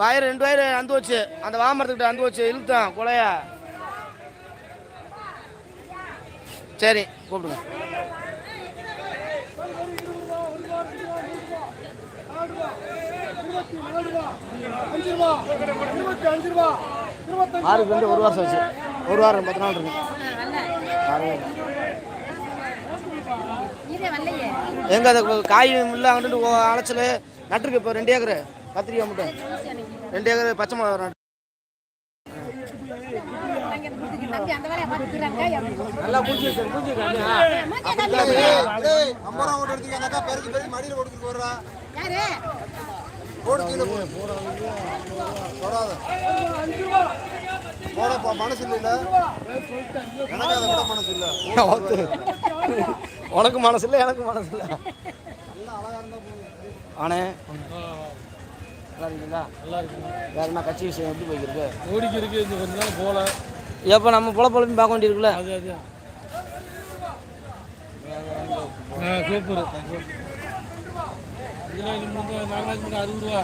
வயிறு ரெண்டு வயிறு அந்து வச்சு. அந்த வாமரத்துக்கிட்ட அந்து வச்சு இழுத்தான் கொலையா. சரி கூப்பிடுங்க. ஆறுக்கு வந்து ஒரு வருஷம் வச்சு ஒரு வாரம் பத்து நாள் இருக்கு. இதே வரலையே. எங்க அது காய் இல்லை அங்கிட்டு அலைச்சல் நட்டுருக்கு இப்போ ரெண்டு ஏக்கரு. கத்திரிக்காய் மட்டும். ரெண்டு ஏக்கர் பச்சை மிளகா நல்லா பூச்சி பூச்சி அம்மா ஓட்டு எடுத்துக்காக்கா பெருக்கி பெருக்கி மடியில் கொடுத்துட்டு போடுறா போடு கீழே போடு போடாத. போடப்பா மனசு இல்லை எனக்கு அதை விட மனசு இல்லை. உனக்கு மனசு இல்லை எனக்கு மனசு இல்லை. ஆனே. நல்லா இருக்கீங்களா? நல்லா இருக்குங்க. வேற என்ன கட்சி விஷயம் எப்படி போய்க்கிருக்கு ஓடிக்கு இருக்கு இந்த கொஞ்ச நாள் போல எப்போ நம்ம புல பொழப்பி பார்க்க வேண்டியிருக்குல்ல? அது அது. சூப்பர். இதில் இது வந்து நாகராஜ் மட்டும் அறுபது ரூபா.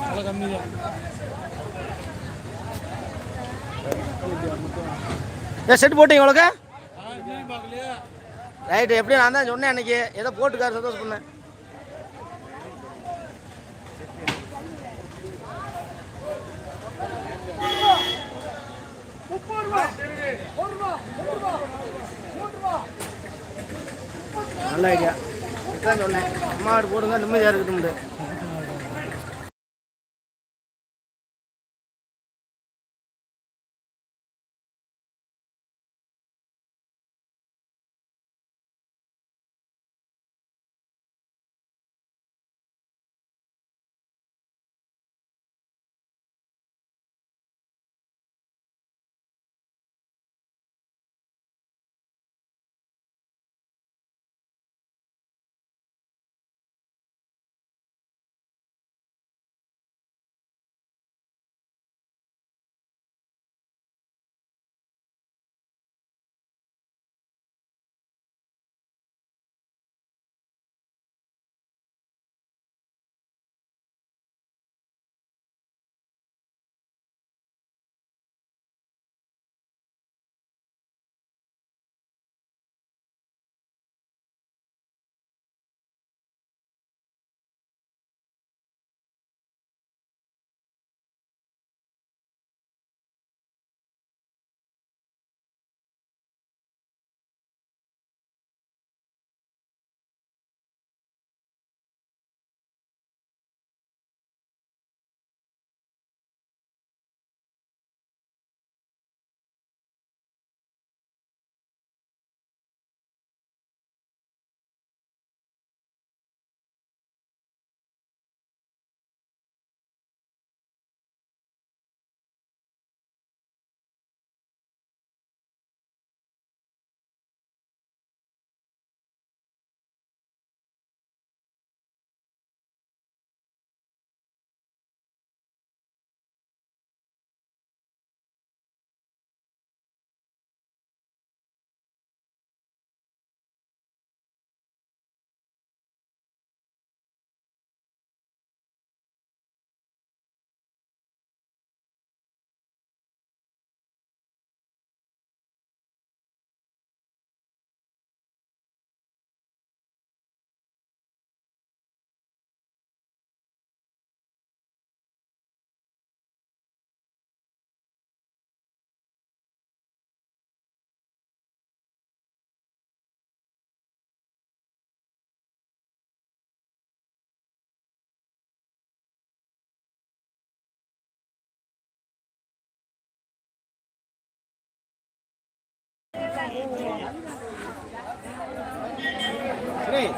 நல்லா கம்மி தான். ஏன் செட் போட்டீங்க உங்களுக்கு? ரைட்டு எப்படி நான் தான் சொன்னேன் அன்னைக்கு. ஏதோ போட்டுக்காரு சந்தோஷம் பண்ணேன் நல்ல ஐடியா இதுதான் சொன்னேன். அம்மா போடுங்க நிம்மதியாக இருக்கட்டும்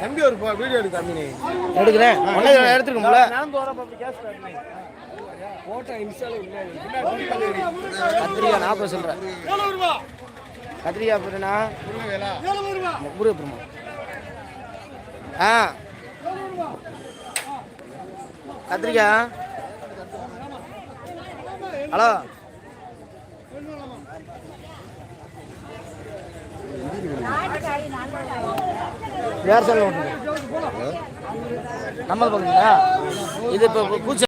தம்பி ஒரு வீடியோ எடுத்து தம்பி எடுக்கிறேன். எடுத்துருக்கோம்ல? கத்திரிக்காய் நாற்பது சொல்கிறேன் கத்திரிக்காய் போட்டுனா முருகப்பெருமா ஆ. கத்திரிக்காய்? ஹலோ? வேறு சொல்ல நம்ம பார்க்குறீங்களா இது இப்போ பூச்சி